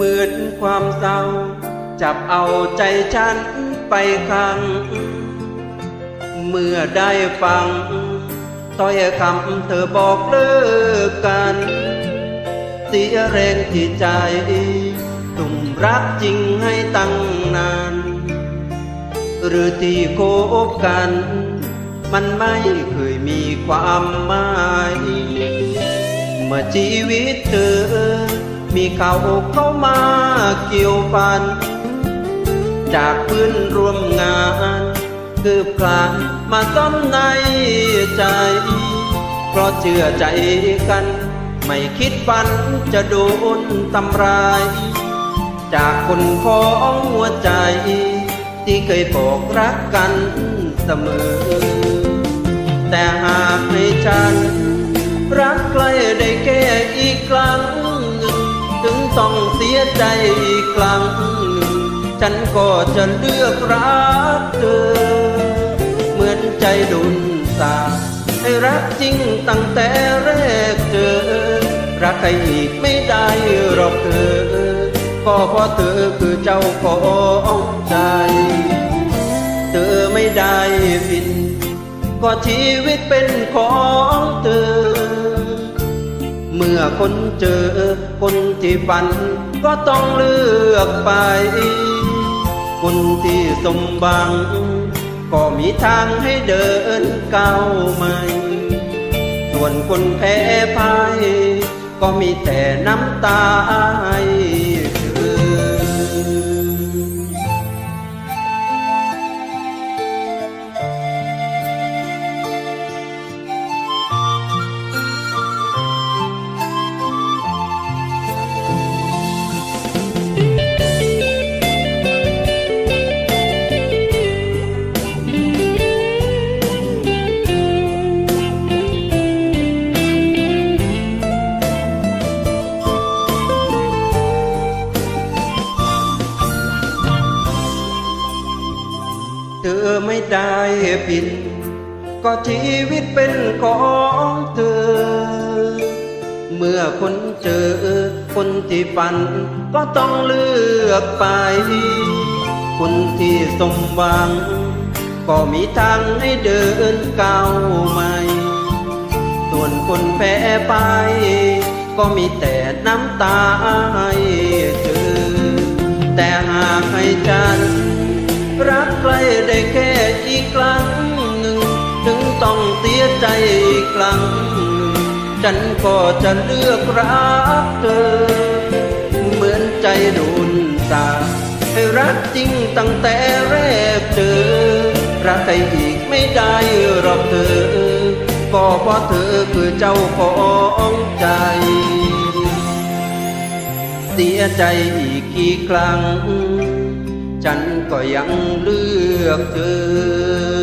มืดความเศร้า จับเอาใจฉันไปขัง เมื่อได้ฟัง ต้อยคำเธอบอกเลิกกันเสียแรงที่ใจตุ่มรักจริงให้ตั้งนาน หรือที่โคบกัน มันไม่เคยมีความหมาย เมื่อชีวิตเธอ มีเขาเข้ามาเกี่ยวพัน จากเพื่อนร่วมงาน คืบคลานมาซ้อมในใจ เพราะเชื่อใจกัน ไม่คิดฝันจะโดนทำร้าย จากคนของหัวใจ ที่เคยบอกรักกันเสมอ แต่หากให้ฉัน รักใครได้แค่อีกครั้ง ต้องเสียใจอีกครั้งหนึ่ง ฉันก็จะเลือกรักเธอ เหมือนใจดุนสาให้รักจริงตั้งแต่แรกเจอ รักใครอีกไม่ได้หรอกเธอ ก็เพราะเธอคือเจ้าของใจ เธอไม่ได้ผิดก็ชีวิตเป็นของเธอ เมื่อคนเจอคนที่ฝัน ก็ต้องเลือกไป คนที่สมบัง ก็มีทางให้เดินก้าวใหม่ ส่วนคนแพ้พ่ายก็มีแต่น้ำตาให เธอไม่ได้ผิด ก็ชีวิตเป็นของเธอ เมื่อคนเจอคนที่ฝันก็ต้องเลือกไป คนที่สมหวัง ก็มีทางให้เดินก้าวใหม่ส่วนคนแพ้ไป ก็มีแต่น้ำตาให้เธอ แต่หากให้ฉัน รักใครได้แค่อีกครั้งหนึ่ง ถึงต้องเสียใจอีกครั้งหนึ่ง ฉันก็จะเลือกรักเธอ เหมือนใจดุนสาให้รักจริงตั้งแต่แรกเจอ รักใครอีกไม่ได้หรอกเธอ ก็เพราะเธอคือเจ้าของใจเสียใจอีกกี่ครั้ง ฉันก็ยังเลือกเธอ